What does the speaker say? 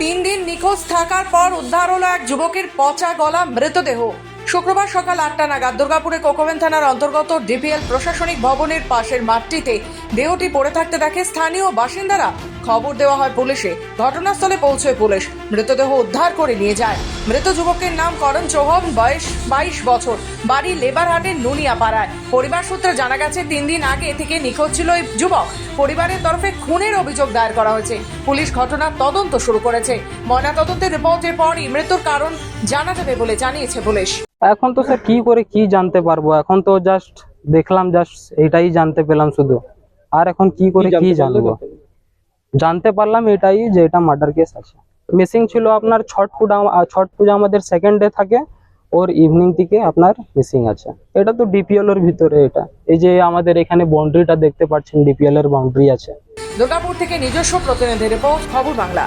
তিন দিন নিখোঁজ থাকার পর উদ্ধার হলো এক যুবকের পচা গলা মৃতদেহ। শুক্রবার সকাল আটটা নাগাদ দুর্গাপুরে কোকোভেন থানার অন্তর্গত ডিপিএল প্রশাসনিক ভবনের পাশের মাঠটিতে দেহটি পড়ে থাকতে দেখে স্থানীয় বাসিন্দারা খবর দেওয়া হয় পুলিশে। ঘটনাস্থলে পৌঁছয় পুলিশ মৃতদেহ উদ্ধার করে নিয়ে যায়। মৃত যুবকের নাম করণ চৌহান বয়স বাইশ বছর। বাড়ি লেবারহাটের নুনিয়াপাড়ায়। পরিবার সূত্রে জানা গেছে তিন দিন আগে থেকে নিখোঁজ ছিল ওই যুবক। পরিবারের তরফে খুনের অভিযোগ দায়ের করা হয়েছে। পুলিশ ঘটনার তদন্ত শুরু করেছে। ময়না তদন্তের রিপোর্টের পরই মৃত্যুর কারণ জানা যাবে বলে জানিয়েছে পুলিশ। এখন তো স্যার কি করে কি জানতে পারব? এখন তো জাস্ট দেখলাম জাস্ট এটাই জানতে পেলাম শুধু। আর এখন কি করে কি জানব? জানতে পারলাম এটাই যে এটা মার্ডার কেস আছে। মিসিং ছিল আপনার ছট পূজা ছট পূজা আমাদের সেকেন্ড ডে থাকে, ওর ইভিনিং থেকে আপনার মিসিং আছে। এটা তো ডিপিএল এর ভিতরে এটা। এই যে আমাদের এখানে বাউন্ডারিটা দেখতে পাচ্ছেন ডিপিএল এর বাউন্ডারি আছে। দুর্গাপুর থেকে নিজস্ব প্রতিনিধি রিপোর্ট, খবর বাংলা।